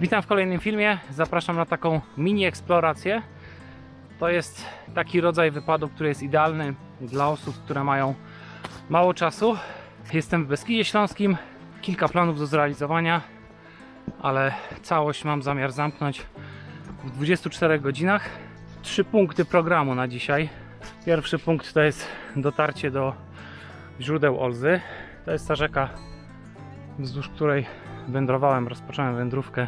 Witam w kolejnym filmie. Zapraszam na taką mini eksplorację. To jest taki rodzaj wypadu, który jest idealny dla osób, które mają mało czasu. Jestem w Beskidzie Śląskim. Kilka planów do zrealizowania, ale całość mam zamiar zamknąć w 24 godzinach. Trzy punkty programu na dzisiaj. Pierwszy punkt to jest dotarcie do źródeł Olzy. To jest ta rzeka, wzdłuż której wędrowałem, rozpocząłem wędrówkę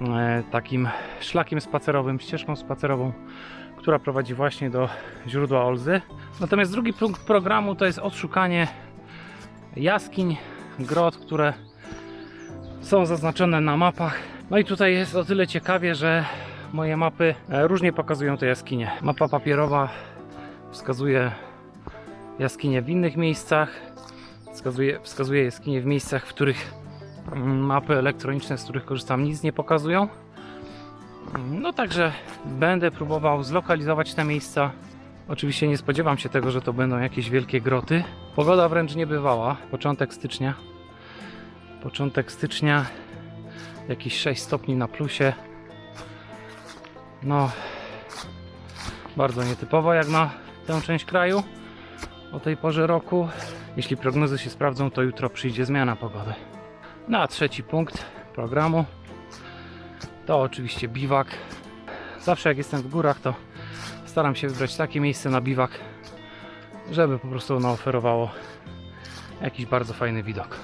e, takim szlakiem spacerowym, ścieżką spacerową, która prowadzi właśnie do źródła Olzy. Natomiast drugi punkt programu to jest odszukanie jaskiń, grot, które są zaznaczone na mapach. No i tutaj jest o tyle ciekawie, że moje mapy e, różnie pokazują te jaskinie. Mapa papierowa wskazuje jaskinie w innych miejscach, wskazuje, wskazuje jaskinie w miejscach, w których mapy elektroniczne, z których korzystam, nic nie pokazują. No także będę próbował zlokalizować te miejsca. Oczywiście nie spodziewam się tego, że to będą jakieś wielkie groty. Pogoda wręcz niebywała. Początek stycznia. Początek stycznia. Jakieś 6 stopni na plusie. No, bardzo nietypowo jak na tę część kraju o tej porze roku. Jeśli prognozy się sprawdzą, to jutro przyjdzie zmiana pogody. No a trzeci punkt programu to oczywiście biwak. Zawsze jak jestem w górach, to staram się wybrać takie miejsce na biwak, żeby po prostu ono oferowało jakiś bardzo fajny widok.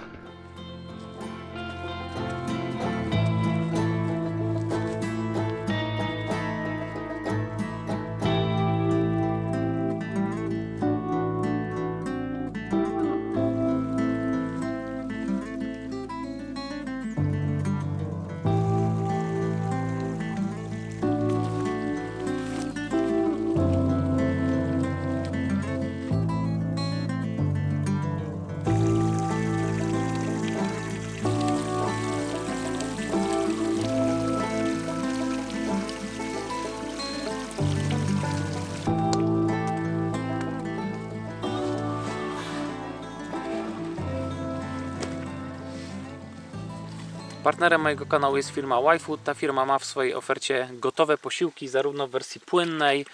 Partnerem mojego kanału jest firma YFood. Ta firma ma w swojej ofercie gotowe posiłki, zarówno w wersji płynnej,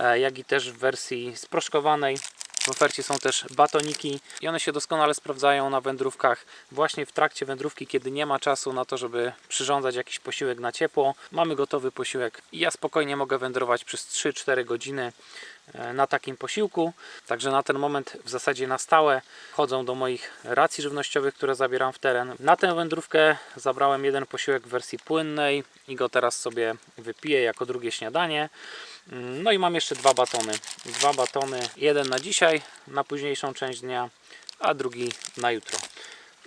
e, jak i też w wersji sproszkowanej. W ofercie są też batoniki i one się doskonale sprawdzają na wędrówkach, właśnie w trakcie wędrówki, kiedy nie ma czasu na to, żeby przyrządzać jakiś posiłek na ciepło. Mamy gotowy posiłek i ja spokojnie mogę wędrować przez 3-4 godziny na takim posiłku. Także na ten moment w zasadzie na stałe wchodzą do moich racji żywnościowych, które zabieram w teren. Na tę wędrówkę zabrałem jeden posiłek w wersji płynnej i go teraz sobie wypiję jako drugie śniadanie. Mm, No i mam jeszcze dwa batony. Dwa batony, jeden na dzisiaj, na późniejszą część dnia, a drugi na jutro.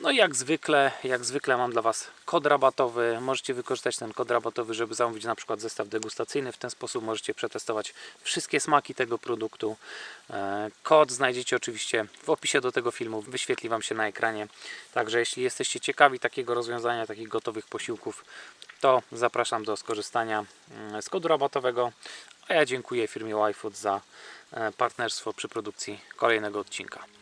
No i jak zwykle, jak zwykle mam dla Was kod rabatowy. Możecie wykorzystać ten kod rabatowy, żeby zamówić na przykład zestaw degustacyjny. W ten sposób możecie przetestować wszystkie smaki tego produktu. E, Kod znajdziecie oczywiście w opisie do tego filmu. Wyświetli Wam się na ekranie. Także jeśli jesteście ciekawi takiego rozwiązania, takich gotowych posiłków, to zapraszam do skorzystania mm, z kodu rabatowego. A ja dziękuję firmie YFood za e, partnerstwo przy produkcji kolejnego odcinka.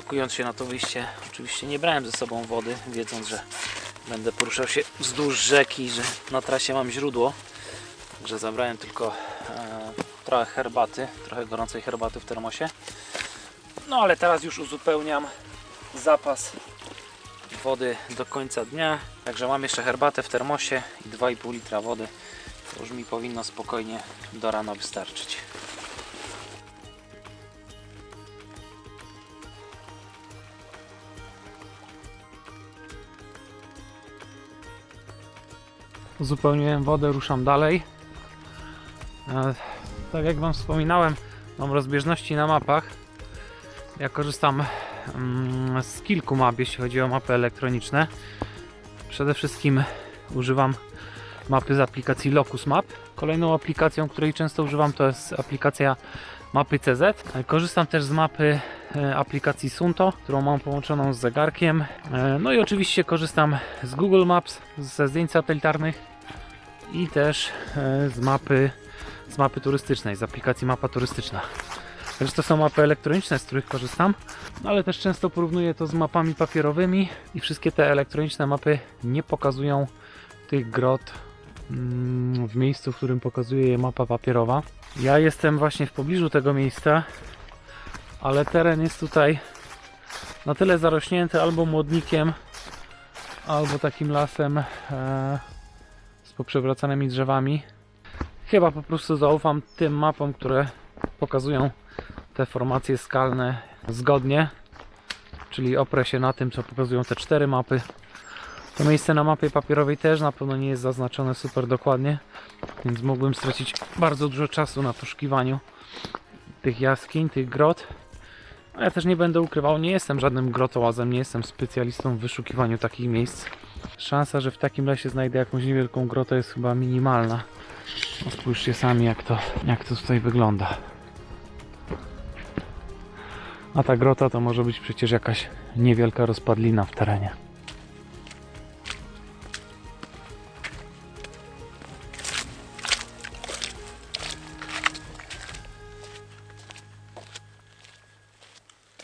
Pakując się na to wyjście, oczywiście nie brałem ze sobą wody, wiedząc, że będę poruszał się wzdłuż rzeki, że na trasie mam źródło. Także zabrałem tylko e, trochę herbaty, trochę gorącej herbaty w termosie. No ale teraz już uzupełniam zapas wody do końca dnia. Także mam jeszcze herbatę w termosie i 2,5 litra wody. To już mi powinno spokojnie do rana wystarczyć. Uzupełniłem wodę, ruszam dalej. E, Tak jak Wam wspominałem, mam rozbieżności na mapach. Ja korzystam mm, z kilku map, jeśli chodzi o mapy elektroniczne. Przede wszystkim używam mapy z aplikacji Locus Map. Kolejną aplikacją, której często używam, to jest aplikacja mapy CZ. Korzystam też z mapy e, aplikacji Sunto, którą mam połączoną z zegarkiem. E, No i oczywiście korzystam z Google Maps, ze zdjęć satelitarnych i też e, z mapy, z mapy turystycznej, z aplikacji Mapa Turystyczna. Także to są mapy elektroniczne, z których korzystam, no ale też często porównuję to z mapami papierowymi i wszystkie te elektroniczne mapy nie pokazują tych grot mm, w miejscu, w którym pokazuje je mapa papierowa. Ja jestem właśnie w pobliżu tego miejsca, ale teren jest tutaj na tyle zarośnięty albo młodnikiem, albo takim lasem e, poprzewracanymi drzewami. Chyba po prostu zaufam tym mapom, które pokazują te formacje skalne zgodnie, czyli oprę się na tym, co pokazują te cztery mapy. To miejsce na mapie papierowej też na pewno nie jest zaznaczone super dokładnie, więc mógłbym stracić bardzo dużo czasu na poszukiwaniu tych jaskiń, tych grot. A ja też nie będę ukrywał, nie jestem żadnym grotołazem, nie jestem specjalistą w wyszukiwaniu takich miejsc. Szansa, że w takim lesie znajdę jakąś niewielką grotę jest chyba minimalna. No spójrzcie sami jak to, jak to tutaj wygląda. A ta grota to może być przecież jakaś niewielka rozpadlina w terenie.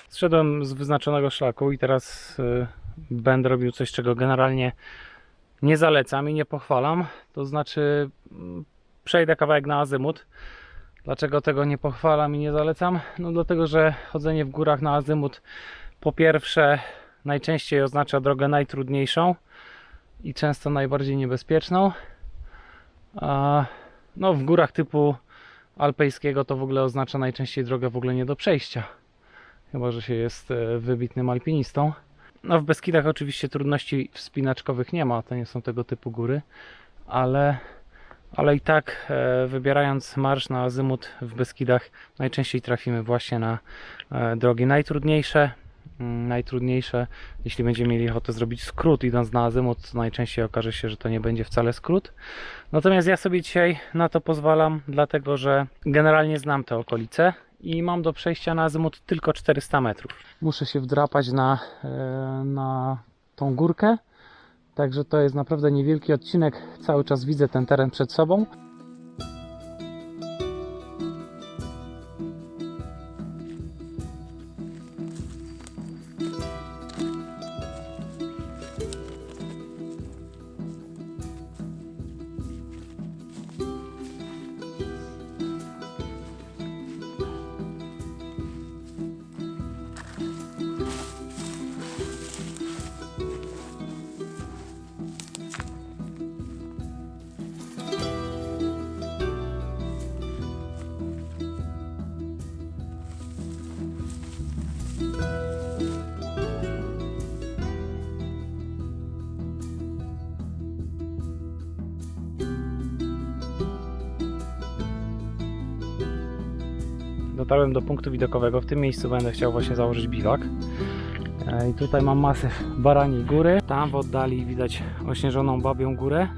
Zszedłem z wyznaczonego szlaku i teraz y, będę robił coś, czego generalnie nie zalecam i nie pochwalam. To znaczy, mm, przejdę kawałek na azymut. Dlaczego tego nie pochwalam i nie zalecam? No dlatego, że chodzenie w górach na azymut po pierwsze najczęściej oznacza drogę najtrudniejszą i często najbardziej niebezpieczną. A no w górach typu alpejskiego to w ogóle oznacza najczęściej drogę w ogóle nie do przejścia. Chyba, że się jest e, wybitnym alpinistą. No w Beskidach oczywiście trudności wspinaczkowych nie ma, to nie są tego typu góry, ale ale i tak e, wybierając marsz na azymut w Beskidach najczęściej trafimy właśnie na e, drogi najtrudniejsze. Mm, Najtrudniejsze, jeśli będziemy mieli ochotę zrobić skrót idąc na azymut, to najczęściej okaże się, że to nie będzie wcale skrót. Natomiast ja sobie dzisiaj na to pozwalam, dlatego że generalnie znam te okolice i mam do przejścia na azymut tylko 400 metrów. Muszę się wdrapać na, e, na tą górkę, Także to jest naprawdę niewielki odcinek. Cały czas widzę ten teren przed sobą. Dotarłem do punktu widokowego. W tym miejscu będę chciał właśnie założyć biwak. E, I tutaj mam masyw Baraniej Góry. Tam w oddali widać ośnieżoną Babią Górę.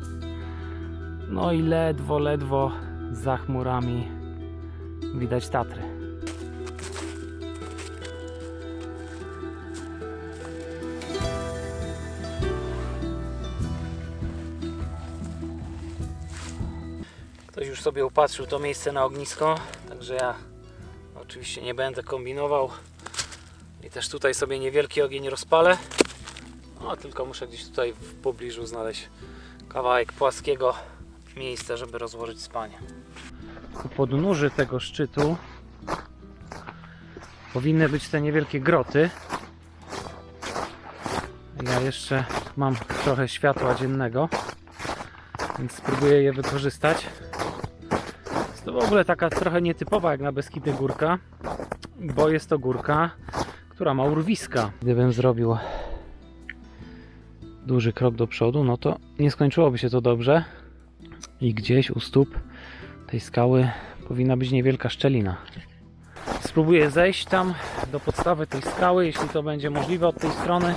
No i ledwo, ledwo za chmurami widać Tatry. Ktoś już sobie upatrzył to miejsce na ognisko, także ja oczywiście nie będę kombinował i też tutaj sobie niewielki ogień rozpalę. No, tylko muszę gdzieś tutaj w pobliżu znaleźć kawałek płaskiego miejsca, żeby rozłożyć spanie. U podnóży tego szczytu powinny być te niewielkie groty. Ja jeszcze mam trochę światła dziennego, więc spróbuję je wykorzystać. To w ogóle taka trochę nietypowa jak na Beskidy górka, bo jest to górka, która ma urwiska. Gdybym zrobił duży krok do przodu, no to nie skończyłoby się to dobrze i gdzieś u stóp tej skały powinna być niewielka szczelina. Spróbuję zejść tam do podstawy tej skały, jeśli to będzie możliwe od tej strony.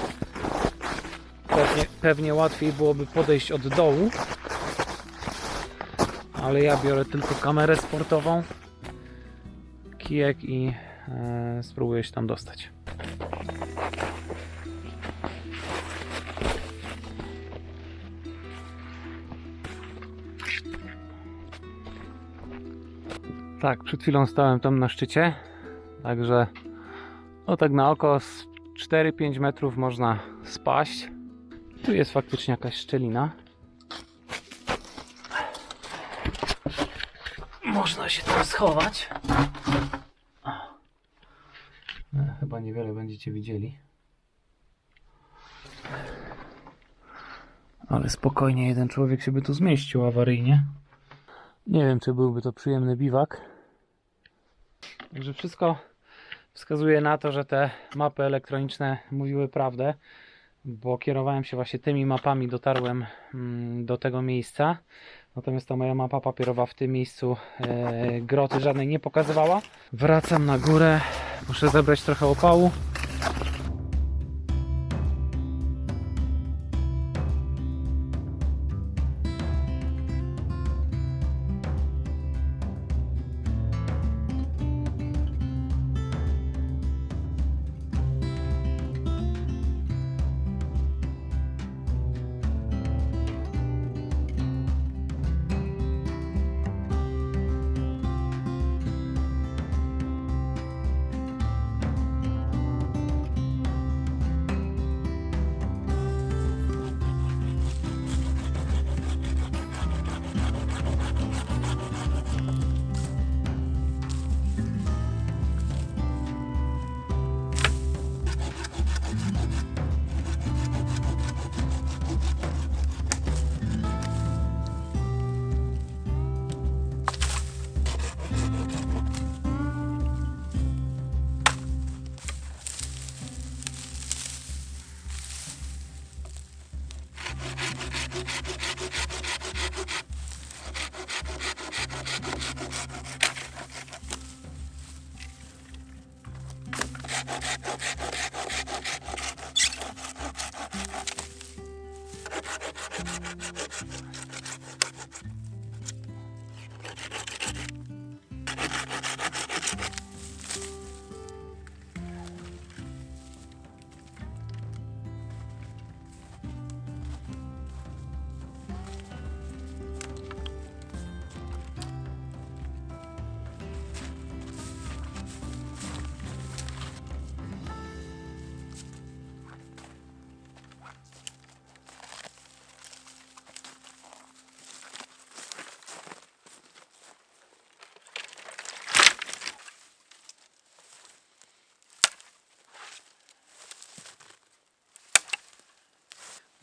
Pewnie, pewnie łatwiej byłoby podejść od dołu, ale ja biorę tylko kamerę sportową, kijek i e, spróbuję się tam dostać. Tak, przed chwilą stałem tam na szczycie, także no tak na oko z 4-5 metrów można spaść. Tu jest faktycznie jakaś szczelina. Można się tam schować. No, chyba niewiele będziecie widzieli. Ale spokojnie jeden człowiek się by tu zmieścił awaryjnie. Nie wiem, czy byłby to przyjemny biwak. Także wszystko wskazuje na to, że te mapy elektroniczne mówiły prawdę, bo kierowałem się właśnie tymi mapami, dotarłem mm, do tego miejsca. Natomiast ta moja mapa papierowa w tym miejscu e, groty żadnej nie pokazywała. Wracam na górę, muszę zebrać trochę opału.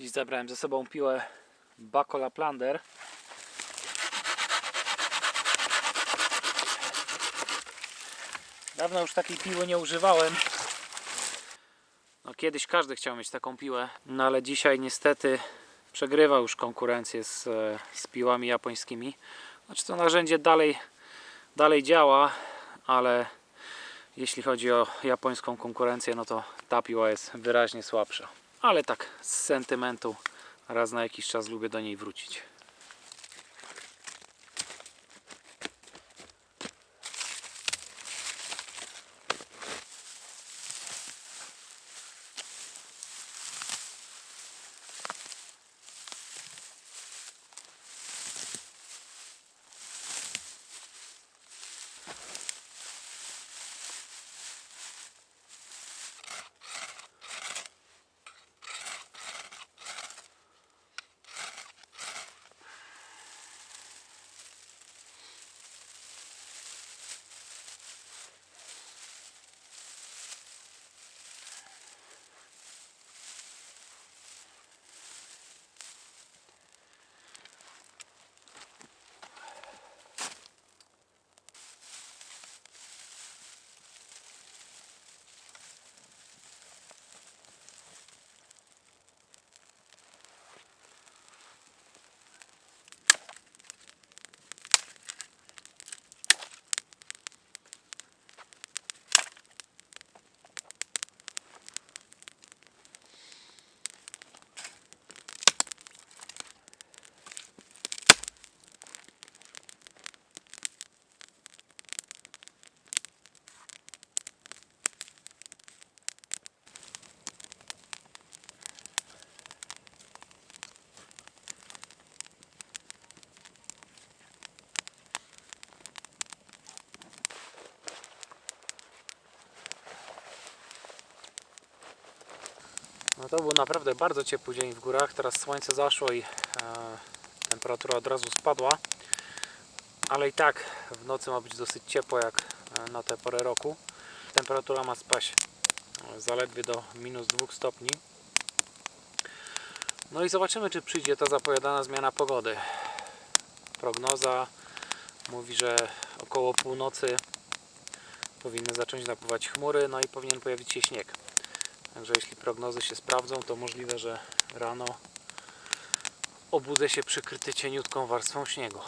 Dziś zabrałem ze sobą piłę Bacola Plunder. Dawno już takiej piły nie używałem. No, kiedyś każdy chciał mieć taką piłę, no ale dzisiaj niestety przegrywa już konkurencję z, e, z piłami japońskimi. Znaczy to narzędzie dalej, dalej działa, ale jeśli chodzi o japońską konkurencję, no to ta piła jest wyraźnie słabsza. Ale tak z sentymentu raz na jakiś czas lubię do niej wrócić. No to był naprawdę bardzo ciepły dzień w górach. Teraz słońce zaszło i e, temperatura od razu spadła. Ale i tak w nocy ma być dosyć ciepło jak e, na tę porę roku. Temperatura ma spaść e, zaledwie do minus 2 stopni. No i zobaczymy czy przyjdzie ta zapowiadana zmiana pogody. Prognoza mówi, że około północy powinny zacząć napływać chmury, no i powinien pojawić się śnieg. Także jeśli prognozy się sprawdzą, to możliwe, że rano obudzę się przykryty cieniutką warstwą śniegu.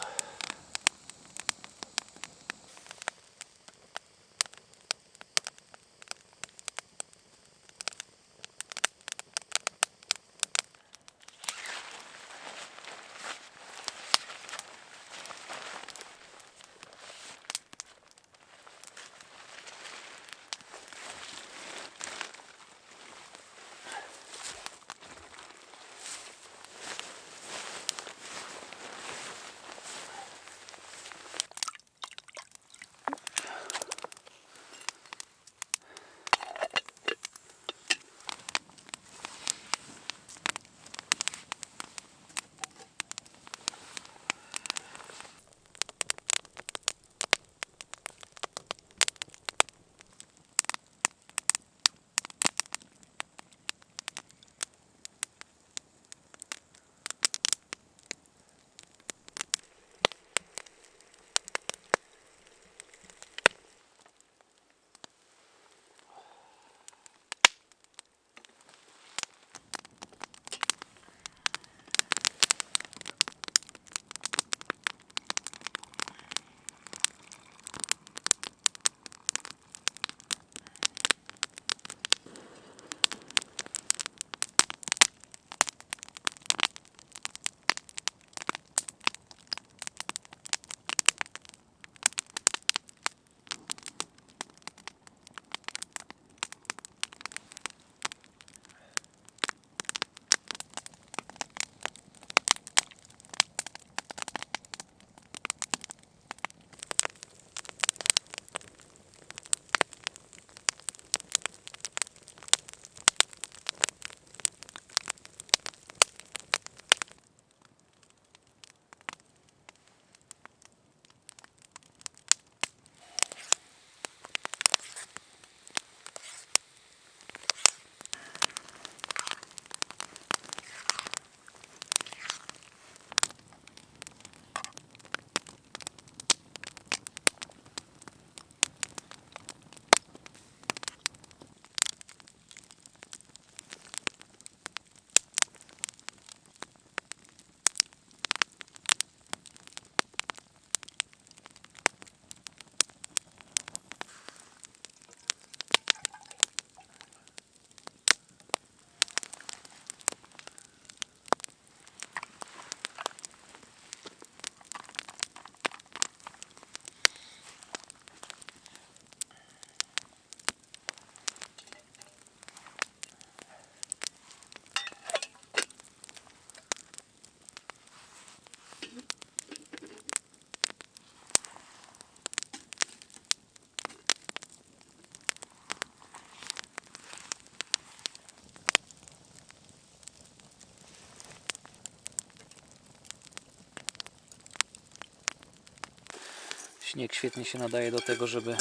Śnieg świetnie się nadaje do tego, żeby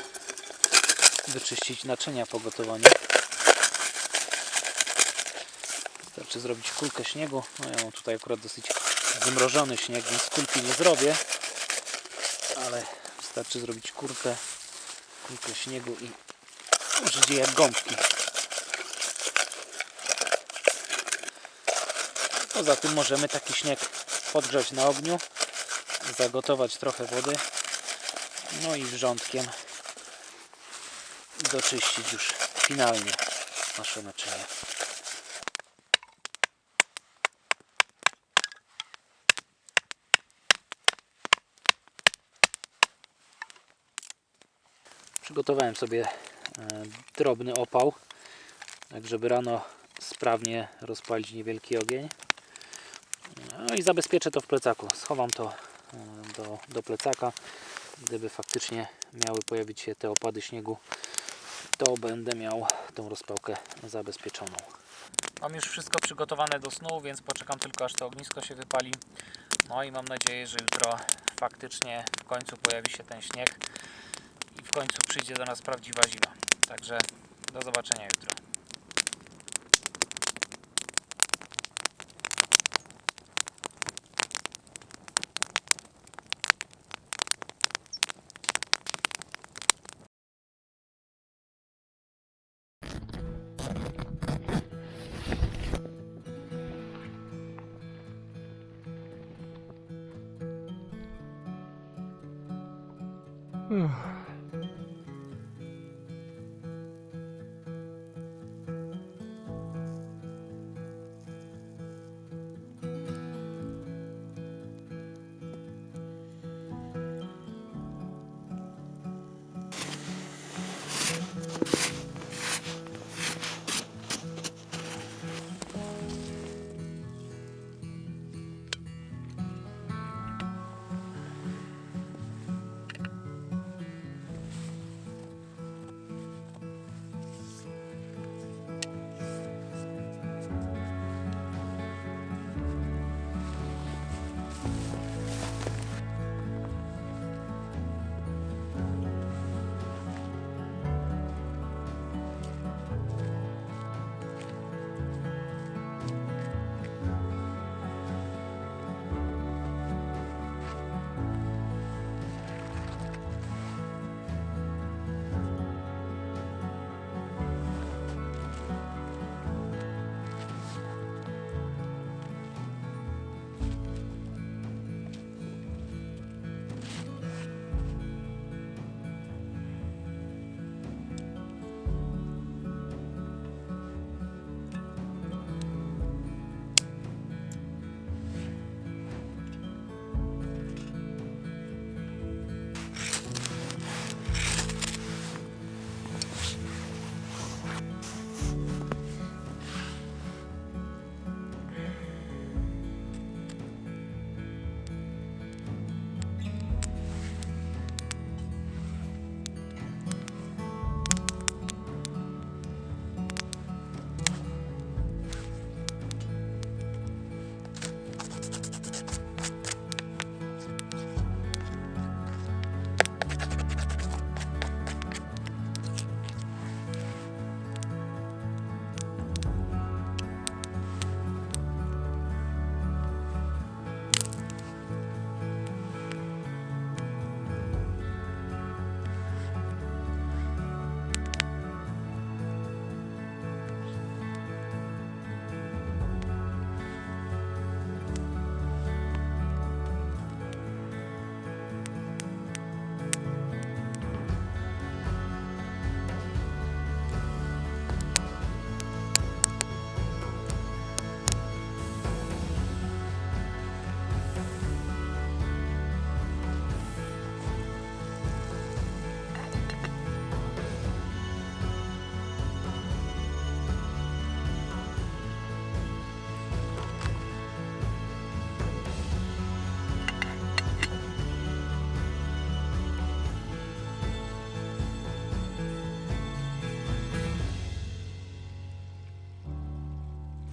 wyczyścić naczynia po gotowaniu. Wystarczy zrobić kulkę śniegu. No ja mam tutaj akurat dosyć zmrożony śnieg, więc kulki nie zrobię. Ale wystarczy zrobić kurkę, kulkę śniegu i użyć jak gąbki. Poza tym możemy taki śnieg podgrzać na ogniu, zagotować trochę wody, no i wrzątkiem doczyścić już finalnie nasze naczynie. Przygotowałem sobie e, drobny opał, tak żeby rano sprawnie rozpalić niewielki ogień. No i zabezpieczę to w plecaku. Schowam to e, do, do plecaka. Gdyby faktycznie miały pojawić się te opady śniegu, to będę miał tą rozpałkę zabezpieczoną. Mam już wszystko przygotowane do snu, więc poczekam tylko aż to ognisko się wypali. No i mam nadzieję, że jutro faktycznie w końcu pojawi się ten śnieg i w końcu przyjdzie do nas prawdziwa zima. Także do zobaczenia jutro.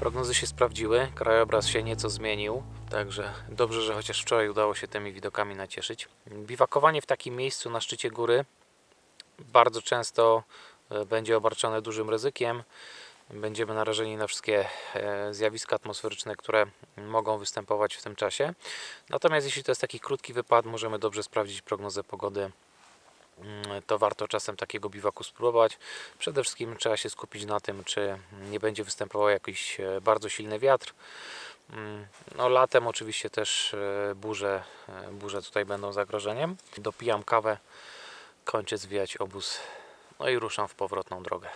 Prognozy się sprawdziły, krajobraz się nieco zmienił, także dobrze, że chociaż wczoraj udało się tymi widokami nacieszyć. Biwakowanie w takim miejscu na szczycie góry bardzo często e, będzie obarczone dużym ryzykiem. Będziemy narażeni na wszystkie e, zjawiska atmosferyczne, które mogą występować w tym czasie. Natomiast jeśli to jest taki krótki wypad, możemy dobrze sprawdzić prognozę pogody to warto czasem takiego biwaku spróbować. Przede wszystkim trzeba się skupić na tym, czy nie będzie występował jakiś e, bardzo silny wiatr. Mm, No, latem oczywiście też e, burze, e, burze tutaj będą zagrożeniem. Dopijam kawę, kończę zwijać obóz, no i ruszam w powrotną drogę.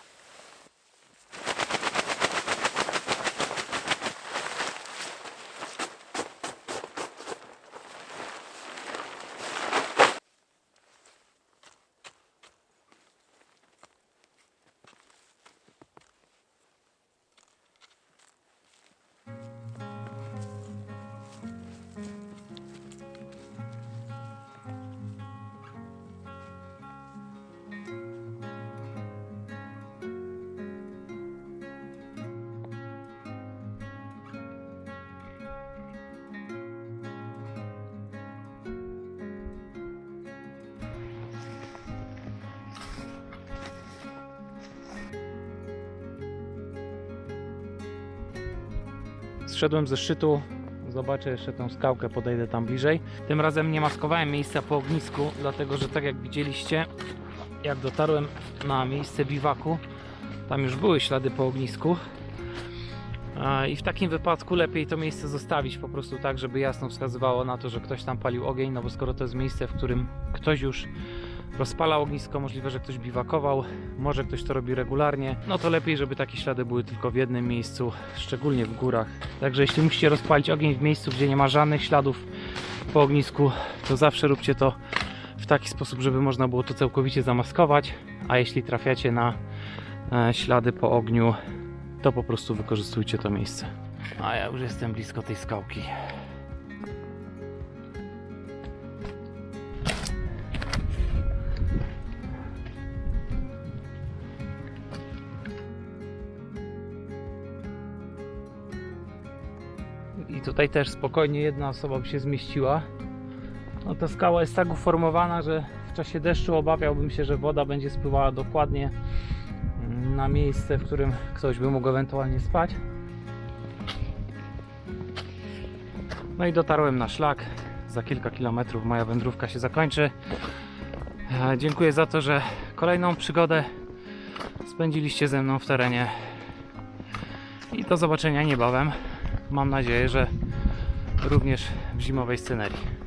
Zszedłem ze szczytu, zobaczę jeszcze tę skałkę, podejdę tam bliżej. Tym razem nie maskowałem miejsca po ognisku, dlatego że tak jak widzieliście, jak dotarłem na miejsce biwaku, tam już były ślady po ognisku. I w takim wypadku lepiej to miejsce zostawić po prostu tak, żeby jasno wskazywało na to, że ktoś tam palił ogień, no bo skoro to jest miejsce, w którym ktoś już rozpalał ognisko, możliwe, że ktoś biwakował, może ktoś to robi regularnie, no to lepiej, żeby takie ślady były tylko w jednym miejscu, szczególnie w górach. Także jeśli musicie rozpalić ogień w miejscu, gdzie nie ma żadnych śladów po ognisku, to zawsze róbcie to w taki sposób, żeby można było to całkowicie zamaskować, a jeśli trafiacie na e, ślady po ogniu, to po prostu wykorzystujcie to miejsce. A ja już jestem blisko tej skałki. Tutaj też spokojnie jedna osoba by się zmieściła. No ta skała jest tak uformowana, że w czasie deszczu obawiałbym się, że woda będzie spływała dokładnie mm, na miejsce, w którym ktoś by mógł ewentualnie spać. No i dotarłem na szlak. Za kilka kilometrów moja wędrówka się zakończy. E, Dziękuję za to, że kolejną przygodę spędziliście ze mną w terenie. I do zobaczenia niebawem. Mam nadzieję, że również w zimowej scenerii.